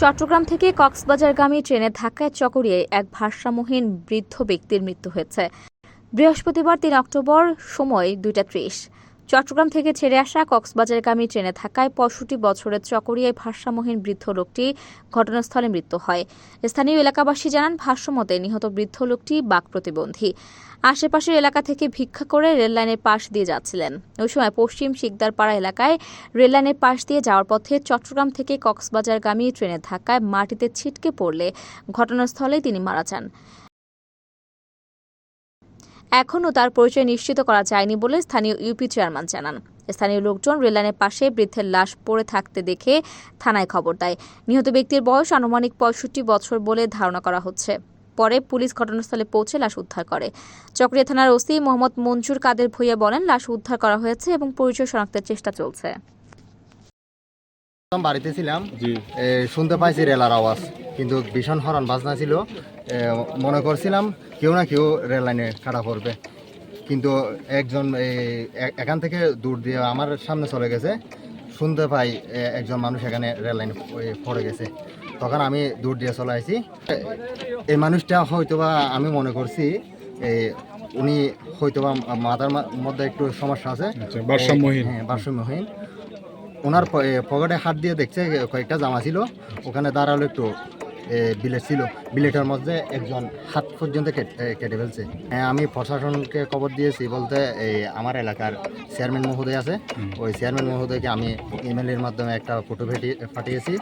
চট্টগ্রাম থেকে কক্সবাজারগামী ট্রেনের ধাক্কায় চকরিয়ে এক ভারসাম্যহীন বৃদ্ধ ব্যক্তির মৃত্যু হয়েছে। বৃহস্পতিবার তিন অক্টোবর সময় দুইটা ত্রিশ। চট্টগ্রাম থেকে ছেড়ে আসা কক্সবাজারগামী ট্রেনে থাকায় পঁয়ষট্টি বছরের চকরিয়ায় ভারসাম্যহীন বৃদ্ধ লোকটি ঘটনাস্থলে মৃত্যু হয়। স্থানীয় এলাকাবাসী জানান ভাষ্যমতে নিহত বৃদ্ধ লোকটি বাক প্রতিবন্ধী। আশেপাশের এলাকা থেকে ভিক্ষা করে রেললাইনের পাশ দিয়ে যাচ্ছিলেন। ওই সময় পশ্চিম শিকদারপাড়া এলাকায় রেললাইনের পাশ দিয়ে যাওয়ার পথে চট্টগ্রাম থেকে কক্সবাজারগামী ট্রেনের ধাক্কায় মাটিতে ছিটকে পড়লে ঘটনাস্থলেই তিনি মারা যান। এখনও তার পরিচয় নিশ্চিত করা যায়নি বলে স্থানীয় ইউপি চেয়ারম্যান জানান। স্থানীয় লোকজন রেললাইনের পাশে বৃদ্ধের লাশ পড়ে থাকতে দেখে থানায় খবর দেয়। নিহত ব্যক্তির বয়স আনুমানিক পঁয়ষট্টি বছর বলে ধারণা করা হচ্ছে। পরে পুলিশ ঘটনাস্থলে পৌঁছে লাশ উদ্ধার করে। চকরিয়া থানার ওসি মোহাম্মদ মঞ্জুর কাদের ভূঁইয়া বলেন লাশ উদ্ধার করা হয়েছে এবং পরিচয় শনাক্তের চেষ্টা চলছে। বাড়িতে ছিলাম। শুনতে পাইছি রেলার আওয়াজ কিন্তু ভীষণ হরণ বাজনা ছিল। মনে করছিলাম কেউ না কেউ রেল লাইনে খাড়া পড়বে কিন্তু একজন এখান থেকে দূর দিয়ে আমার সামনে চলে গেছে। শুনতে পাই একজন মানুষ এখানে রেল লাইনে পড়ে গেছে। তখন আমি দূর দিয়ে চলে আসি এই মানুষটা হয়তোবা আমি মনে করছি উনি হয়তোবা মাথার মধ্যে একটু সমস্যা আছে। আচ্ছা ভারসাম্যহীন। হ্যাঁ ভারসাম্যহীন। ওনার পকেটে হাত দিয়ে দেখছে কয়েকটা জামা ছিল। ওখানে দাঁড়াল একটু। এ, বিলেট ছিল। বিলেটের মধ্যে একজন হাত পর্যন্ত কেট- ফেলছে। হ্যাঁ আমি প্রশাসনকে খবর দিয়েছি বলতে এই আমার এলাকার চেয়ারম্যান মহোদয় আছে। ওই চেয়ারম্যান মহোদয়কে আমি ইমেলের মাধ্যমে একটা ফটো ফেটি পাঠিয়েছি।